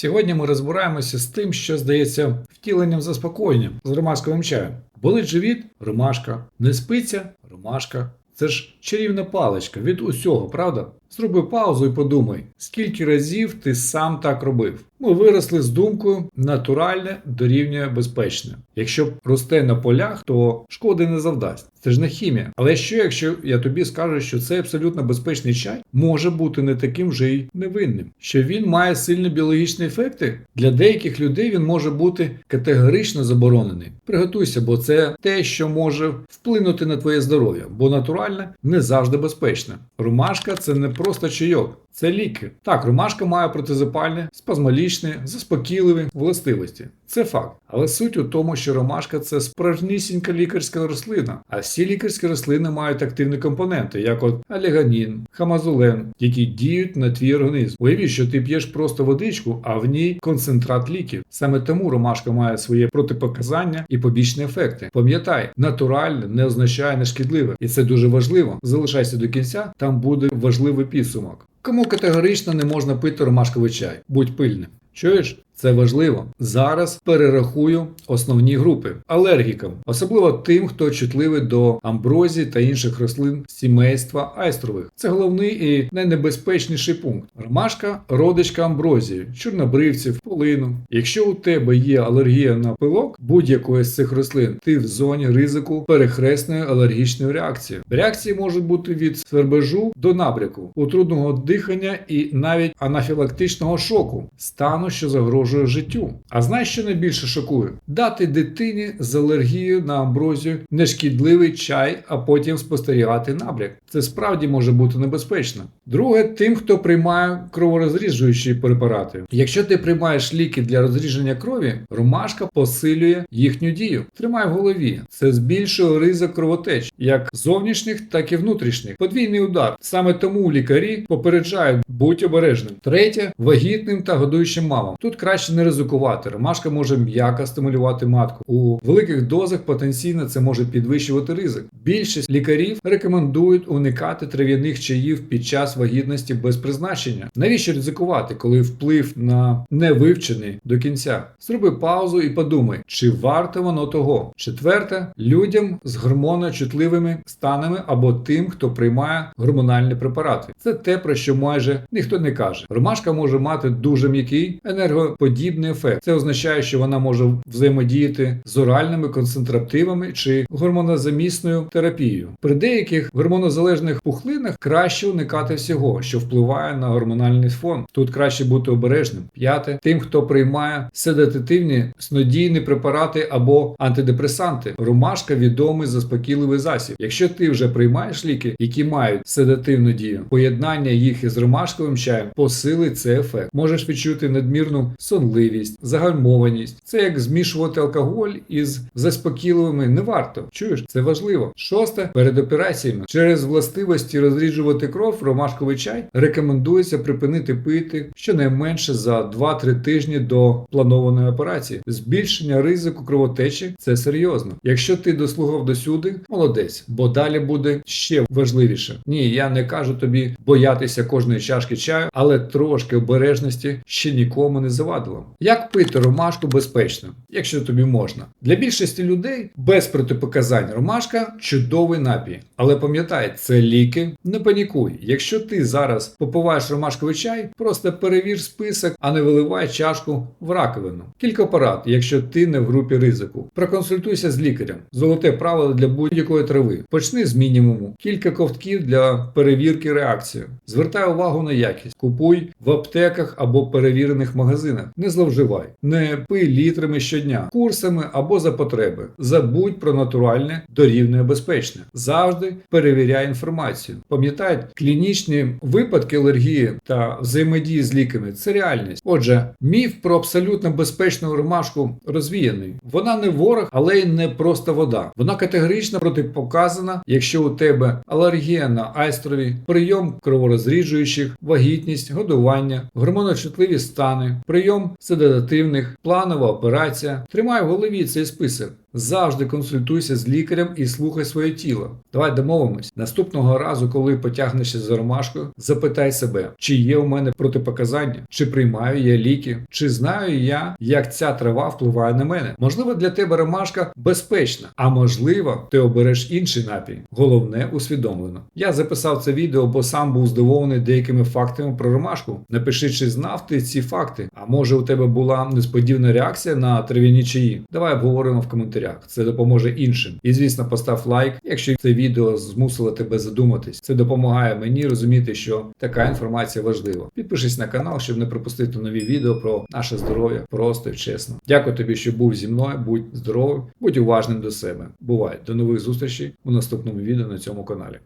Сьогодні ми розбираємося з тим, що здається втіленням заспокоєння з ромашковим чаєм. Болить живіт ромашка, не спиться ромашка. Це ж чарівна паличка від усього, правда? Зроби паузу і подумай, скільки разів ти сам так робив. Ми виросли з думкою натуральне дорівнює безпечне. Якщо росте на полях, то шкоди не завдасть. Це ж не хімія. Але що, якщо я тобі скажу, що цей абсолютно безпечний чай може бути не таким вже й невинним, що він має сильні біологічні ефекти? Для деяких людей він може бути категорично заборонений. Приготуйся, бо це те, що може вплинути на твоє здоров'я, бо натуральне не завжди безпечне. Ромашка це не просто чайок. Це ліки. Так, ромашка має протизапальні, спазмолічні, заспокійливі властивості. Це факт. Але суть у тому, що ромашка це справжнісінька лікарська рослина, а всі лікарські рослини мають активні компоненти, як от аліганін, хамазолен, які діють на твій організм. Уявіть, що ти п'єш просто водичку, а в ній концентрат ліків. Саме тому ромашка має своє протипоказання і побічні ефекти. Пам'ятай, натуральне не означає нешкідливе, і це дуже важливо. Залишайся до кінця, там буде важливий підсумок. Кому категорично не можна пити ромашковий чай? Будь пильним. Чуєш? Це важливо. Зараз перерахую основні групи алергікам, особливо тим, хто чутливий до амброзії та інших рослин сімейства айстрових. Це головний і найнебезпечніший пункт. Ромашка родичка амброзії, чорнобривців, полину. Якщо у тебе є алергія на пилок будь-якої з цих рослин, ти в зоні ризику перехресної алергічної реакції. Реакції можуть бути від свербежу до набряку, утрудного дихання і навіть анафілактичного шоку, стану, що загрожує життю. А знаєш, що найбільше шокує? Дати дитині з алергією на амброзію нешкідливий чай, а потім спостерігати набряк. Це справді може бути небезпечно. Друге, тим, хто приймає кроворозріджуючі препарати. Якщо ти приймаєш ліки для розрідження крові, ромашка посилює їхню дію. Тримай в голові, це збільшує ризик кровотеч, як зовнішніх, так і внутрішніх. Подвійний удар. Саме тому лікарі попереджають будь обережним. Третє вагітним та годуючим мамам. Тут краще не ризикувати. Ромашка може м'яко стимулювати матку. У великих дозах потенційно це може підвищувати ризик. Більшість лікарів рекомендують уникати трав'яних чаїв під час вагітності без призначення. Навіщо ризикувати, коли вплив на не вивчений до кінця? Зроби паузу і подумай, чи варто воно того. Четверте, людям з гормоночутливими станами або тим, хто приймає гормональні препарати. Це те, про що майже ніхто не каже. Ромашка може мати дуже м'який енергоподібний ефект. Це означає, що вона може взаємодіяти з оральними концентративами чи гормонозамісною терапією. При деяких гормонозалежних пухлинах краще уникати всього, що впливає на гормональний фон. Тут краще бути обережним. П'яте, тим, хто приймає седативні снодійні препарати або антидепресанти. Ромашка відомий заспокійливий засіб. Якщо ти вже приймаєш ліки, які мають седативну дію, поєднання їх із ромашковим чаєм посилить цей ефект. Можеш відчути надмірну сонливість, загальмованість. Це як змішувати алкоголь із заспокійливими не варто. Чуєш, це важливо. Шосте перед операціями через властивості розріджувати кров ромашковий чай рекомендується припинити пити щонайменше за 2-3 тижні до планованої операції. Збільшення ризику кровотечі це серйозно. Якщо ти дослухав до сюди, молодець, бо далі буде ще важливіше. Ні, я не кажу тобі боятися кожної чашки чаю, але трошки обережності ще нікому не завадило. Як пити ромашку безпечно, якщо тобі можна? Для більшості людей без протипоказань ромашка чудовий напій. Але пам'ятай, це ліки. Не панікуй. Якщо ти зараз попиваєш ромашковий чай, просто перевір список, а не виливай чашку в раковину. Кілька порад, якщо ти не в групі ризику. Проконсультуйся з лікарем. Золоте правило для будь-якої трави. Почни з мінімуму. Кілька ковтків для перевірки реакції. Звертай увагу на якість. Купуй в аптеках або перевірених магазинах. Не зловживай. Не пий літрами щодня, курсами або за потреби. Забудь про натуральне дорівнює безпечне. Завжди перевіряй інформацію. Пам'ятай, клінічні випадки алергії та взаємодії з ліками це реальність. Отже, міф про абсолютно безпечну ромашку розвіяний. Вона не ворог, але й не просто вода. Вона категорично протипоказана, якщо у тебе алергія на айстрові, прийом кроворозріджуючих, вагітність, годування, гормоночутливі стани, прийом седативних, планова операція. Тримай в голові цей список. Завжди консультуйся з лікарем і слухай своє тіло. Давай домовимось. Наступного разу, коли потягнешся за ромашкою, запитай себе, чи є у мене протипоказання, чи приймаю я ліки, чи знаю я, як ця трава впливає на мене. Можливо, для тебе ромашка безпечна, а можливо, ти обереш інший напій. Головне усвідомлено. Я записав це відео, бо сам був здивований деякими фактами про ромашку. Напиши, чи знав ти ці факти. А може у тебе була несподівана реакція на трав'яні чаї? Давай обговоримо в коментарях. Це допоможе іншим. І звісно, постав лайк, якщо це відео змусило тебе задуматись. Це допомагає мені розуміти, що така інформація важлива. Підпишись на канал, щоб не пропустити нові відео про наше здоров'я просто і чесно. Дякую тобі, що був зі мною. Будь здоровим, будь уважним до себе. Бувай до нових зустрічей у наступному відео на цьому каналі.